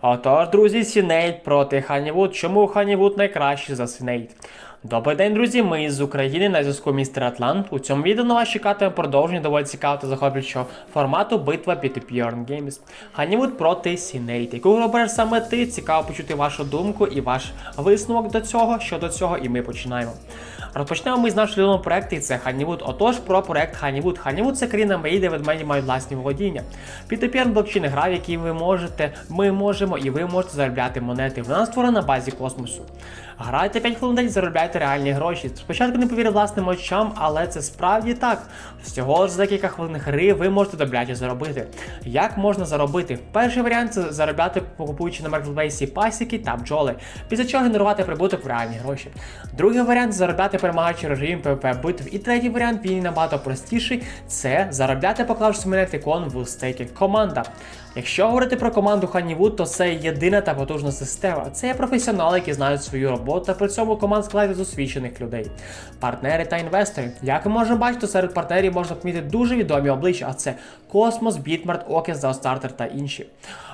Отож, друзі, Сінейт проти Ханівуд. Чому Ханівуд найкращий за Сінейт? Добрий день, друзі! Ми з України на зв'язку містер Атлант. У цьому відео на вас чекатиме продовження доволі цікавого та захоплюючого формату битва P2P Games. Ханівуд проти Сінейт. Яку обереш саме ти? Цікаво почути вашу думку і ваш висновок до цього, щодо цього, і ми починаємо. Розпочнемо ми з нашого любимого проекту, і це Ханівуд. Отож, про проект Ханівуд. Ханівуд це країна мрії, де ведмеді мають власні володіння. P2P блокчейн гра, в якій ви можете, ми можемо і ви можете заробляти монети. Вона створена на базі космосу. Грайте 5 хвилин день, заробляйте реальні гроші. Спочатку не повірив власним очам, але це справді так. Всього за декілька хвилин гри ви можете добряче заробити. Як можна заробити? Перший варіант це заробляти, купуючи на маркетплейсі пасіки та бджоли, після чого генерувати прибуток в реальні гроші. Другий варіант заробляти перемагаючи режим PvP битв. І третій варіант він набагато простіший це заробляти, поклавши монети кон в стейкінг команда. Якщо говорити про команду Honeywood, то це єдина та потужна система. Це є професіонали, які знають свою роботу, та при цьому команд складається з освічених людей, партнери та інвестори. Як ми можемо бачити, серед партнерів можна помітити дуже відомі обличчя, а це Космос, Бітмарт, Окес, Заостартер та інші.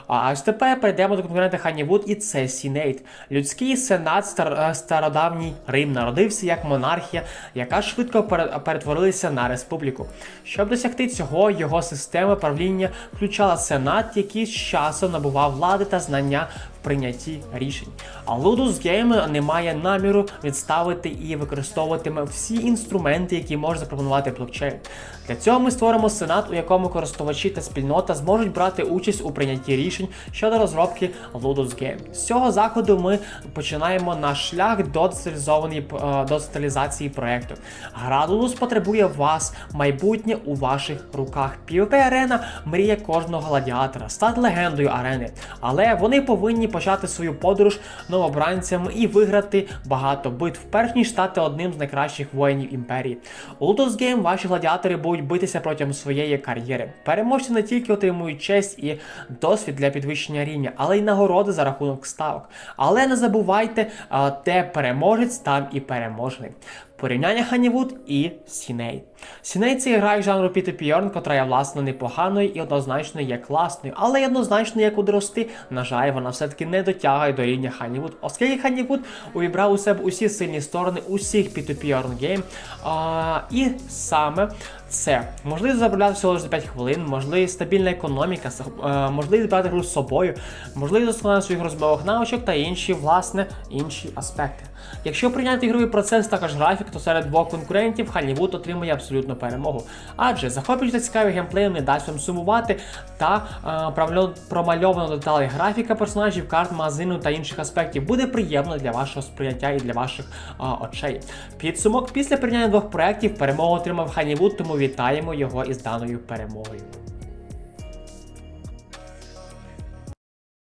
А ось тепер перейдемо до конкурента Honeywood і це Сінейт. Людський сенат стар, е, стародавній Рим народився як монархія, яка швидко пере- перетворилася на республіку. Щоб досягти цього, його система правління включала сенат, який з часом набував влади та знання прийнятті рішень. А Ludus Game не має наміру відставити і використовуватиме всі інструменти, які може запропонувати блокчейн. Для цього ми створимо сенат, у якому користувачі та спільнота зможуть брати участь у прийнятті рішень щодо розробки Ludus Game. З цього заходу ми починаємо наш шлях до децентралізованої е, децентралізації проекту. Гра Ludus потребує вас, майбутнє у ваших руках. PvP арена мріє кожного гладіатора, стати легендою арени. Але вони повинні почати свою подорож новобранцями і виграти багато битв, перш ніж стати одним з найкращих воїнів імперії. У Ludus Game ваші гладіатори будуть битися протягом своєї кар'єри. Переможці не тільки отримують честь і досвід для підвищення рівня, але й нагороди за рахунок ставок. Але не забувайте, де переможець, там і переможний. Порівняння Ханівуд і Сіней. Сіней це гра із жанру P2P Earn, котра є власне непоганою і однозначно є класною, але однозначно як удрости, на жаль, вона все-таки не дотягує до рівня Ханівуд, оскільки Ханівуд увібрав у себе усі сильні сторони усіх P2P Earn А, і саме це можливість заробляти всього лише за 5 хвилин, можливість стабільна економіка, е, можливість брати гру з собою, можливість досконалення своїх розмових навичок та інші, власне, інші аспекти. Якщо прийняти ігровий процес також графік, то серед двох конкурентів Hollywood отримує абсолютну перемогу. Адже захоплюючи та цікавий геймплей не дасть вам сумувати та е, промальовано деталей графіка персонажів, карт, магазину та інших аспектів буде приємно для вашого сприйняття і для ваших е, очей. Підсумок після прийняття двох проєктів перемогу отримав Hollywood, тому вітаємо його із даною перемогою.